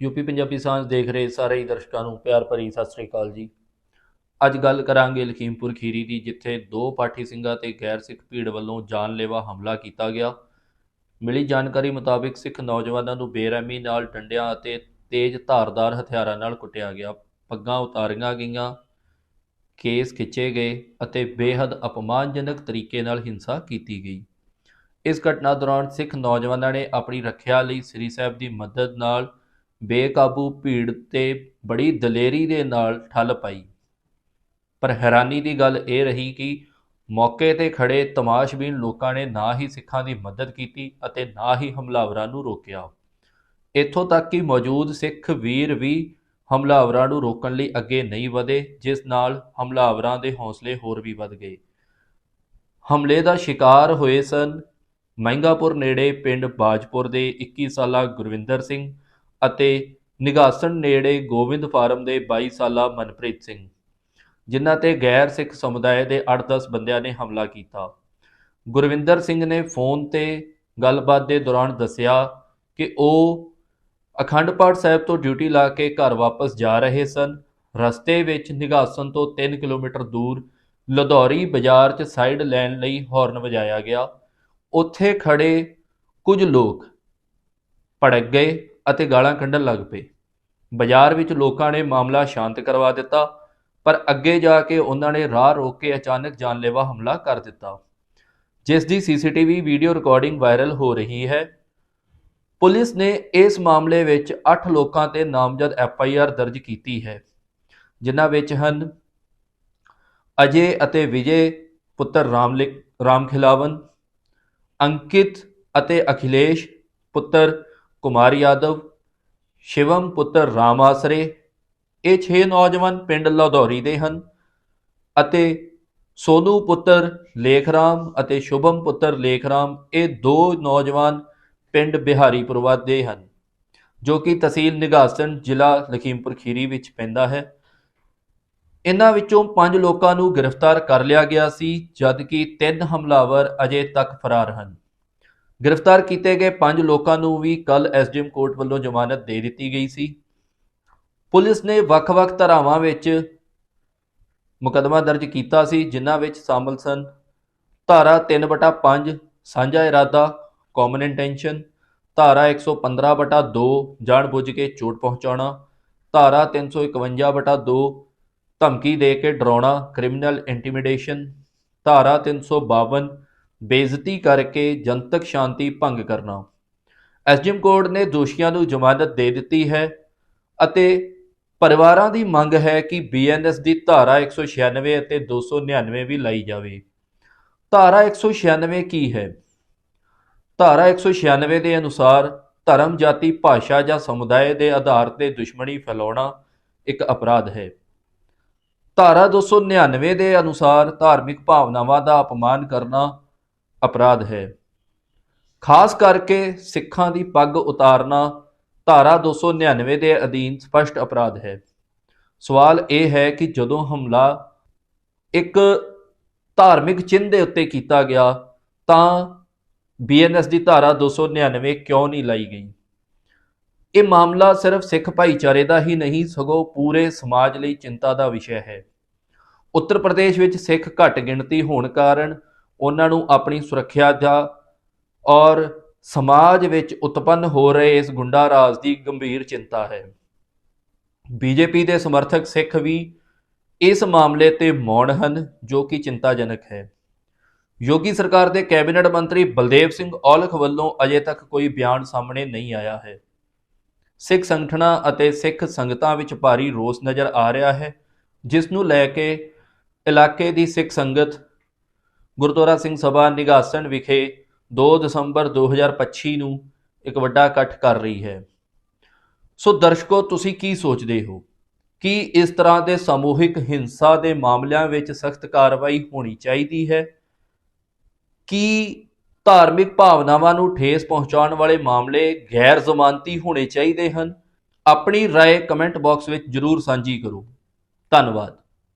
UP Punjabi ਸਾਂਝ ਦੇਖ ਰਹੇ ਸਾਰੇ ਹੀ ਦਰਸ਼ਕਾਂ ਨੂੰ, ਪਿਆਰ ਭਰੀ ਸਤਿ ਸ੍ਰੀ ਅਕਾਲ ਜੀ। ਅੱਜ ਗੱਲ ਕਰਾਂਗੇ ਲਖੀਮਪੁਰ ਖੀਰੀ ਦੀ, ਜਿੱਥੇ ਦੋ ਪਾਠੀ ਸਿੰਘਾਂ ਤੇ ਗੈਰ ਸਿੱਖ ਭੀੜ ਵੱਲੋਂ ਜਾਨਲੇਵਾ ਹਮਲਾ ਕੀਤਾ ਗਿਆ। ਮਿਲੀ ਜਾਣਕਾਰੀ ਮੁਤਾਬਿਕ ਸਿੱਖ ਨੌਜਵਾਨਾਂ ਨੂੰ ਬੇਰਹਿਮੀ ਨਾਲ ਡੰਡਿਆਂ ਅਤੇ ਤੇਜ਼ ਧਾਰਦਾਰ ਹਥਿਆਰਾਂ ਨਾਲ ਕੁੱਟਿਆ ਗਿਆ। ਪੱਗਾਂ ਉਤਾਰੀਆਂ ਗਈਆਂ, ਕੇਸ ਖਿੱਚੇ ਗਏ ਅਤੇ ਬੇਹੱਦ ਅਪਮਾਨਜਨਕ ਤਰੀਕੇ ਨਾਲ ਹਿੰਸਾ ਕੀਤੀ ਗਈ। ਇਸ ਘਟਨਾ ਦੌਰਾਨ ਸਿੱਖ ਨੌਜਵਾਨਾਂ ਨੇ ਆਪਣੀ ਰੱਖਿਆ ਲਈ ਸ੍ਰੀ ਸਾਹਿਬ ਦੀ ਮਦਦ ਨਾਲ ਬੇਕਾਬੂ ਭੀੜ ਤੇ ਬੜੀ ਦਲੇਰੀ ਦੇ ਨਾਲ ਠੱਲ ਪਾਈ। ਪਰ ਹੈਰਾਨੀ ਦੀ ਗੱਲ ਇਹ ਰਹੀ ਕਿ ਮੌਕੇ ਤੇ ਖੜੇ ਤਮਾਸ਼ਬੀਨ ਲੋਕਾਂ ਨੇ ਨਾ ਹੀ ਸਿੱਖਾਂ ਦੀ ਮਦਦ ਕੀਤੀ ਅਤੇ ਨਾ ਹੀ ਹਮਲਾਵਰਾਂ ਨੂੰ ਰੋਕਿਆ। ਇੱਥੋਂ ਤੱਕ ਕਿ ਮੌਜੂਦ ਸਿੱਖ ਵੀਰ ਵੀ ਹਮਲਾਵਰਾਂ ਨੂੰ ਰੋਕਣ ਲਈ ਅੱਗੇ ਨਹੀਂ ਵਧੇ, ਜਿਸ ਨਾਲ ਹਮਲਾਵਰਾਂ ਦੇ ਹੌਸਲੇ ਹੋਰ ਵੀ ਵੱਧ ਗਏ। ਹਮਲੇ ਦਾ ਸ਼ਿਕਾਰ ਹੋਏ ਸਨ ਮਹਿੰਗਾਪੁਰ ਨੇੜੇ ਪਿੰਡ ਬਾਜਪੁਰ ਦੇ 21 ਸਾਲਾ ਗੁਰਵਿੰਦਰ ਸਿੰਘ ਅਤੇ ਨਿਗਾਸਣ ਨੇੜੇ ਗੋਬਿੰਦ ਫਾਰਮ ਦੇ 22 ਸਾਲਾ ਮਨਪ੍ਰੀਤ ਸਿੰਘ, ਜਿਨ੍ਹਾਂ ਤੇ ਗੈਰ ਸਿੱਖ ਸਮੁਦਾਇ ਦੇ 8-10 ਬੰਦਿਆਂ ਨੇ ਹਮਲਾ ਕੀਤਾ। ਗੁਰਵਿੰਦਰ ਸਿੰਘ ਨੇ ਫੋਨ ਤੇ ਗੱਲਬਾਤ ਦੇ ਦੌਰਾਨ ਦੱਸਿਆ ਕਿ ਉਹ ਅਖੰਡ ਪਾਠ ਸਾਹਿਬ ਤੋਂ ਡਿਊਟੀ ਲਾ ਕੇ ਘਰ ਵਾਪਸ ਜਾ ਰਹੇ ਸਨ। ਰਸਤੇ ਵਿੱਚ ਨਿਗਾਸਣ ਤੋਂ 3 ਕਿਲੋਮੀਟਰ ਦੂਰ ਲਧੌਰੀ ਬਾਜ਼ਾਰ 'ਚ ਸਾਈਡ ਲੈਣ ਲਈ ਹਾਰਨ ਵਜਾਇਆ ਗਿਆ। ਉੱਥੇ ਖੜੇ ਕੁਝ ਲੋਕ ਭੜਕ ਗਏ ਅਤੇ ਗਾਲਾਂ ਕੱਢਣ ਲੱਗ ਪਏ। ਬਾਜ਼ਾਰ ਵਿੱਚ ਲੋਕਾਂ ਨੇ ਮਾਮਲਾ ਸ਼ਾਂਤ ਕਰਵਾ ਦਿੱਤਾ, ਪਰ ਅੱਗੇ ਜਾ ਕੇ ਉਹਨਾਂ ਨੇ ਰਾਹ ਰੋਕ ਕੇ ਅਚਾਨਕ ਜਾਨਲੇਵਾ ਹਮਲਾ ਕਰ ਦਿੱਤਾ। ਜਿਸ ਦੀ ਸੀਸੀਟੀਵੀ ਵੀਡੀਓ ਰਿਕਾਰਡਿੰਗ ਵਾਇਰਲ ਹੋ ਰਹੀ ਹੈ। ਪੁਲਿਸ ਨੇ ਇਸ ਮਾਮਲੇ ਵਿੱਚ 8 ਲੋਕਾਂ ਤੇ ਨਾਮਜ਼ਦ ਐਫ ਆਈ ਆਰ ਦਰਜ ਕੀਤੀ ਹੈ, ਜਿਨ੍ਹਾਂ ਵਿੱਚ ਹਨ ਅਜੇ ਅਤੇ ਵਿਜੇ, ਪੁੱਤਰ ਰਾਮਲਿਕ ਰਾਮ ਖਿਲਾਵਨ ਅੰਕਿਤ ਅਤੇ ਅਖਿਲੇਸ਼, ਪੁੱਤਰ ਕੁਮਾਰ ਯਾਦਵ, ਸ਼ਿਵਮ ਪੁੱਤਰ ਰਾਮ ਆਸਰੇ, ਇਹ 6 ਨੌਜਵਾਨ ਪਿੰਡ ਲਧੌਰੀ ਦੇ ਹਨ ਅਤੇ ਸੋਨੂ ਪੁੱਤਰ ਲੇਖਰਾਮ ਅਤੇ ਸ਼ੁਭਮ ਪੁੱਤਰ ਲੇਖਰਾਮ ਇਹ ਦੋ ਨੌਜਵਾਨ ਪਿੰਡ ਬਿਹਾਰੀਪੁਰਵਾ ਦੇ ਹਨ, ਜੋ ਕਿ ਤਹਿਸੀਲ ਨਿਗਾਸਨ ਜ਼ਿਲ੍ਹਾ ਲਖੀਮਪੁਰ ਖੀਰੀ ਵਿੱਚ ਪੈਂਦਾ ਹੈ। ਇਹਨਾਂ ਵਿੱਚੋਂ 5 ਲੋਕਾਂ ਨੂੰ ਗ੍ਰਿਫਤਾਰ ਕਰ ਲਿਆ ਗਿਆ ਸੀ, ਜਦਕਿ ਤਿੰਨ ਹਮਲਾਵਰ ਅਜੇ ਤੱਕ ਫਰਾਰ ਹਨ। ਗ੍ਰਿਫਤਾਰ ਕੀਤੇ ਗਏ ਪੰਜ ਲੋਕਾਂ ਨੂੰ ਵੀ ਕੱਲ ਐਸਡੀਐਮ ਕੋਰਟ ਵੱਲੋਂ ਜ਼ਮਾਨਤ ਦੇ ਦਿੱਤੀ ਗਈ ਸੀ। ਪੁਲਿਸ ਨੇ ਵੱਖ-ਵੱਖ ਧਾਰਾਵਾਂ ਵਿੱਚ ਮੁਕੱਦਮਾ ਦਰਜ ਕੀਤਾ ਸੀ, ਜਿਨ੍ਹਾਂ ਵਿੱਚ ਸ਼ਾਮਲ ਸਨ ਧਾਰਾ 3/5 ਸਾਂਝਾ ਇਰਾਦਾ ਕਾਮਨ ਇੰਟੈਂਸ਼ਨ ਧਾਰਾ 115/2 ਜਾਣਬੁੱਝ ਕੇ ਚੋਟ ਪਹੁੰਚਾਉਣਾ, ਧਾਰਾ 351/2 ਧਮਕੀ ਦੇ ਕੇ ਡਰਾਉਣਾ ਕ੍ਰਿਮੀਨਲ ਇੰਟੀਮੀਡੇਸ਼ਨ ਧਾਰਾ 352 ਬੇਇੱਜ਼ਤੀ ਕਰਕੇ ਜਨਤਕ ਸ਼ਾਂਤੀ ਭੰਗ ਕਰਨਾ। ਐਸਡੀਐਮ ਕੋਰਟ ਨੇ ਦੋਸ਼ੀਆਂ ਨੂੰ ਜ਼ਮਾਨਤ ਦੇ ਦਿੱਤੀ ਹੈ ਅਤੇ ਪਰਿਵਾਰਾਂ ਦੀ ਮੰਗ ਹੈ ਕਿ ਬੀਐਨਐਸ ਦੀ ਧਾਰਾ 196 ਅਤੇ 299 ਵੀ ਲਾਈ ਜਾਵੇ। ਧਾਰਾ 196 ਕੀ ਹੈ? ਧਾਰਾ 196 ਦੇ ਅਨੁਸਾਰ ਧਰਮ, ਜਾਤੀ, ਭਾਸ਼ਾ ਜਾਂ ਸਮੁਦਾਇ ਦੇ ਆਧਾਰ ਤੇ ਦੁਸ਼ਮਣੀ ਫੈਲਾਉਣਾ ਇੱਕ ਅਪਰਾਧ ਹੈ। ਧਾਰਾ 299 ਦੇ ਅਨੁਸਾਰ ਧਾਰਮਿਕ ਭਾਵਨਾਵਾਂ ਦਾ ਅਪਮਾਨ ਕਰਨਾ ਅਪਰਾਧ ਹੈ। ਖਾਸ ਕਰਕੇ ਸਿੱਖਾਂ ਦੀ ਪੱਗ ਉਤਾਰਨਾ ਧਾਰਾ 299 ਦੇ ਅਧੀਨ ਸਪਸ਼ਟ ਅਪਰਾਧ ਹੈ। ਸਵਾਲ ਇਹ ਹੈ ਕਿ ਜਦੋਂ ਹਮਲਾ ਇੱਕ ਧਾਰਮਿਕ ਚਿੰਨ੍ਹ ਦੇ ਉੱਤੇ ਕੀਤਾ ਗਿਆ, ਤਾਂ ਬੀਐਨਐਸ ਦੀ ਧਾਰਾ 299 ਕਿਉਂ ਨਹੀਂ ਲਾਈ ਗਈ? ਇਹ ਮਾਮਲਾ ਸਿਰਫ ਸਿੱਖ ਭਾਈਚਾਰੇ ਦਾ ਹੀ ਨਹੀਂ, ਸਗੋਂ ਪੂਰੇ ਸਮਾਜ ਲਈ ਚਿੰਤਾ ਦਾ ਵਿਸ਼ਾ ਹੈ। ਉੱਤਰ ਪ੍ਰਦੇਸ਼ ਵਿੱਚ ਸਿੱਖ ਘੱਟ ਗਿਣਤੀ ਹੋਣ ਕਾਰਨ ਉਹਨਾਂ ਨੂੰ ਆਪਣੀ ਸੁਰੱਖਿਆ ਦਾ ਔਰ ਸਮਾਜ ਵਿੱਚ ਉਤਪੰਨ ਹੋ ਰਹੇ ਇਸ ਗੁੰਡਾ ਰਾਜ ਦੀ ਗੰਭੀਰ ਚਿੰਤਾ ਹੈ। ਬੀਜੇਪੀ ਦੇ ਸਮਰਥਕ ਸਿੱਖ ਵੀ ਇਸ ਮਾਮਲੇ ਤੇ ਮੌਨ ਹਨ, ਜੋ ਕਿ ਚਿੰਤਾਜਨਕ ਹੈ। ਯੋਗੀ ਸਰਕਾਰ ਦੇ ਕੈਬਨਿਟ ਮੰਤਰੀ ਬਲਦੇਵ ਸਿੰਘ ਔਲਖ ਵੱਲੋਂ ਅਜੇ ਤੱਕ ਕੋਈ ਬਿਆਨ ਸਾਹਮਣੇ ਨਹੀਂ ਆਇਆ ਹੈ। ਸਿੱਖ ਸੰਗਠਨਾਂ ਅਤੇ ਸਿੱਖ ਸੰਗਤਾਂ ਵਿੱਚ ਭਾਰੀ ਰੋਸ ਨਜ਼ਰ ਆ ਰਿਹਾ ਹੈ, ਜਿਸ ਨੂੰ ਲੈ ਕੇ ਇਲਾਕੇ ਦੀ ਸਿੱਖ ਸੰਗਤ ਗੁਰਦੁਆਰਾ ਸਿੰਘ ਸਭਾ ਨਿਗਾਸਣ ਵਿਖੇ 2 ਦਸੰਬਰ 2025 ਨੂੰ ਇੱਕ ਵੱਡਾ ਇਕੱਠ ਕਰ ਰਹੀ ਹੈ ਸੋ ਦਰਸ਼ਕੋ ਤੁਸੀਂ ਕੀ ਸੋਚਦੇ ਹੋ ਕੀ ਇਸ ਤਰ੍ਹਾਂ ਦੇ ਸਮੂਹਿਕ ਹਿੰਸਾ ਦੇ ਮਾਮਲਿਆਂ ਵਿੱਚ ਸਖਤ ਕਾਰਵਾਈ ਹੋਣੀ ਚਾਹੀਦੀ ਹੈ ਕੀ ਧਾਰਮਿਕ ਭਾਵਨਾਵਾਂ ਨੂੰ ਠੇਸ ਪਹੁੰਚਾਉਣ ਵਾਲੇ ਮਾਮਲੇ ਗੈਰ ਜ਼ਮਾਨਤੀ ਹੋਣੇ ਚਾਹੀਦੇ ਹਨ ਆਪਣੀ رائے ਕਮੈਂਟ ਬਾਕਸ ਵਿੱਚ ਜਰੂਰ ਸਾਂਝੀ ਕਰੋ ਧੰਨਵਾਦ